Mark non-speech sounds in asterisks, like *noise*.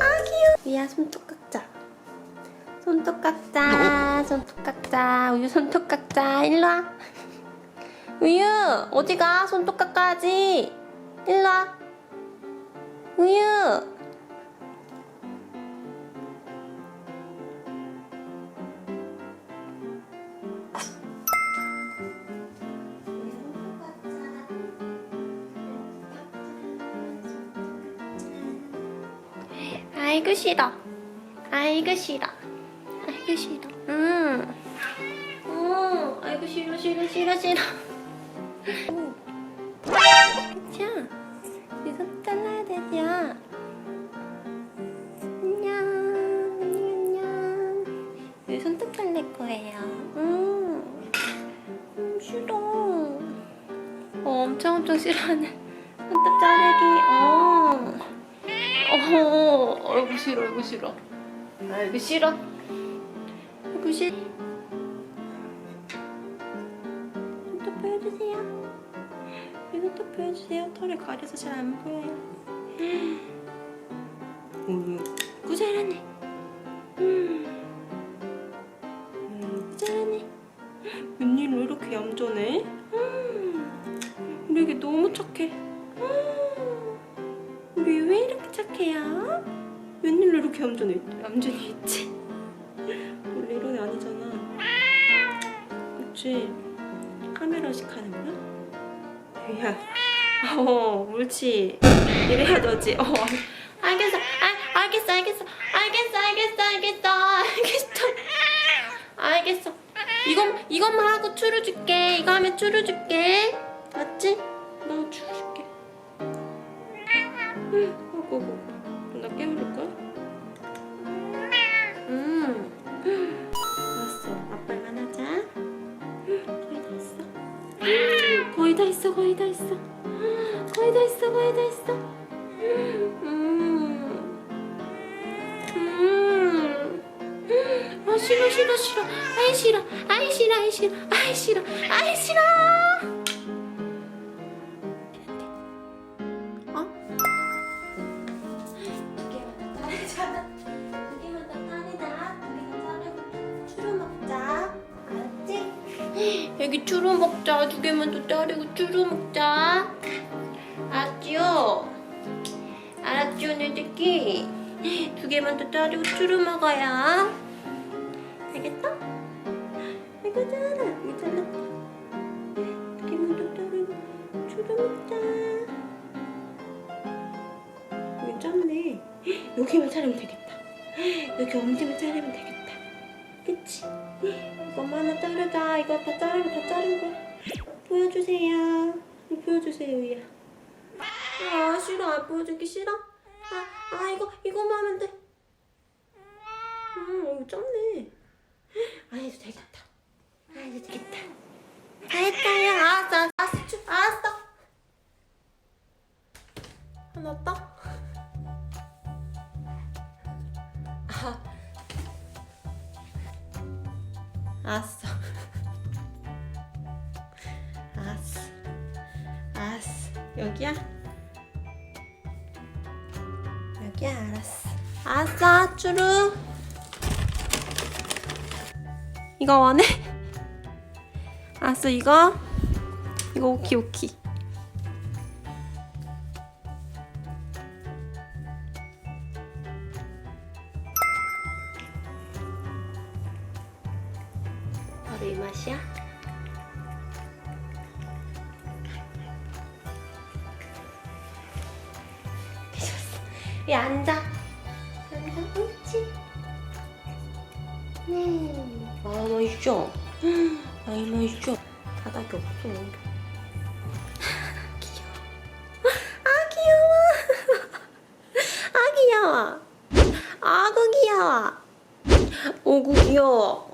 아 귀여워. 우야 손톱 깎자. 손톱 깎자. 손톱 깎자. 우유 손톱 깎자. 일로 와. 우유 어디가? 손톱 깎아야지. 일로 와. 우유. 아이고 싫어. 아이고 싫어. 아이고. 응. 어, 아이고 싫어 싫어 싫어 싫어. 오. 자, 이거 잘라야. 이 손톱 잘릴 거예요. 음, 음 싫어. 어, 엄청 엄청 싫어하는 손톱 자르기. 어. 어, 아이고 싫어, 아이고 싫어. 아이고 싫어. 아이고 싫어. 손톱 보여주세요. 이 손톱 보여주세요. 털을 가려서 잘 안 보여요. 오, 잘하네. 음, 음, 잘하네. 웬일로 이렇게 얌전해? 착해요? 웬일로 이렇게 얌전해? 얌전히 있지? 원래 이런 애 아니잖아. 그치? 카메라식 하는 거야? 야, 어, 옳지. 이래야 되지. 어, 알겠어. 아, 알겠어, 알겠어, 알겠어, 알겠어, 알겠어, 알겠어, 알겠어. 이건 이것만 하고 추루 줄게. 이거 하면 추루 줄게. 맞지? 너 추루 줄게. 응, 어구. 나 깨물을까? 음. 알았어. 아빠만 하자. 거의 다 했어. 거의 다 했어. 거의 다 했어. 거의 다 했어. 거의 다 했어. 음. 음. 아 싫어 싫어 싫어. 아이 싫어. 아이 싫어. 아이 싫어. 아이 싫어. 아이 싫어. 어? 여기 추루 먹자. 두 개만 더 따르고 추루 먹자. 알았지요? 내 새끼? 두 개만 더 따르고 추루 먹어요. 알겠어? 아이고, 잘라. 이거 잘랐다. 두 개만 더 따르고 추루 먹자. 짧네. 여기만 자르면 되겠다. 여기 엄지만 자르면 되겠다. 그치? 이거만 하나 자르자. 이거 다 자르고 다 자른 거야. 보여주세요. 보여주세요, 얘. 아, 싫어. 안 보여주기 싫어? 아, 아, 이거, 이거만 하면 돼. 음, 이거 짧네. 아, 해도 되겠다. 아, 해도 되겠다. 다 했다, 야. 알았어, 알았어. 주- 알았어. 하나 떠? 아. 알았어. 알았어. 알았어. 여기야? 여기야, 알았어. 알았어, 쭈루. 이거 원해? 알았어, 이거. 이거 오키, 오키. 바로 이 맛이야? 미쳤어. 왜 앉아? 앉아, 옳지. 네. 아, 맛있죠? 아이, 맛있죠? 바닥이 없어. *laughs* 귀여워. 아, 귀여워. *laughs* 아, 귀여워. 아구 귀여워. 오구 귀여워.